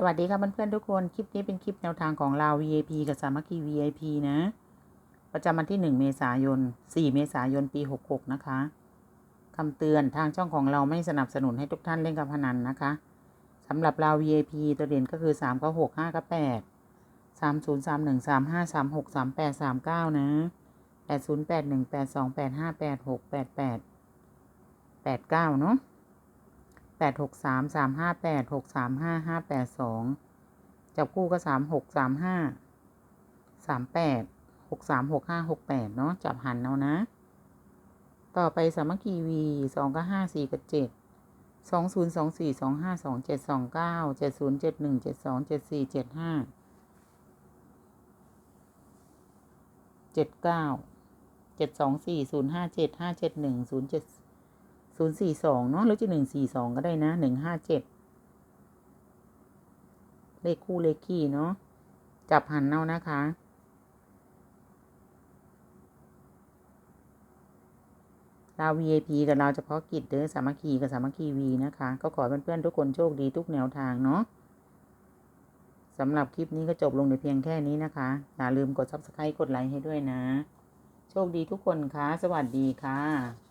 สวัสดีค่ะเพื่อนๆทุกคน คลิปนี้เป็นคลิปแนวทางของเรา VIP กับสามัคคี VIP นะ ประจำวันที่ 1 เมษายน 4 เมษายน ปี 66 นะคะคำเตือนทางช่องของเราไม่สนับสนุนให้ทุกท่านเล่นการพนันนะคะสำหรับเรา VIP ตัวเด่นก็คือ3 9 6 5 9 8 3 0 3 1 3 5 3 6 3 8 3 9 นะ 8 0 8 1 8 2 8 5 8 6 8 8 8 9 เนาะ แปดหกสามสามห้าแปดหกสามห้าห้าแปดสองจับคู่ก็สามหกสามห้าสามแปดหกสามหกห้าหกแปดเนาะจับหันเอานะ ต่อไปสามัคคีวีสองก็ห้าสี่กับเจ็ดสองศูนย์สองสี่สองห้าสองเจ็ดสองเก้าเจ็ดศูนย์เจ็ดหนึ่งเจ็ดสองเจ็ดสี่เจ็ดห้าเจ็ดเก้าเจ็ดสองสี่ศูนย์ห้าเจ็ดห้าเจ็ดหนึ่งศูนย์เจ็ด ศูนย์สี่สองเนาะหรือจะหนึ่งสี่สองก็ได้นะหนึ่งห้าเจ็ดเลขคู่เลขคี่เนาะจับหันเอานะคะ เรา VIP กับเราเฉพาะกิจเด้อสามัคคีกับสามัคคีวีนะคะ ก็ขอให้เพื่อนๆทุกคนโชคดีทุกแนวทางเนาะสำหรับคลิปนี้ก็จบลงในเพียงแค่นี้นะคะ อย่าลืมกด subscribe กดไลค์ให้ด้วยนะ โชคดีทุกคนค่ะ สวัสดีค่ะ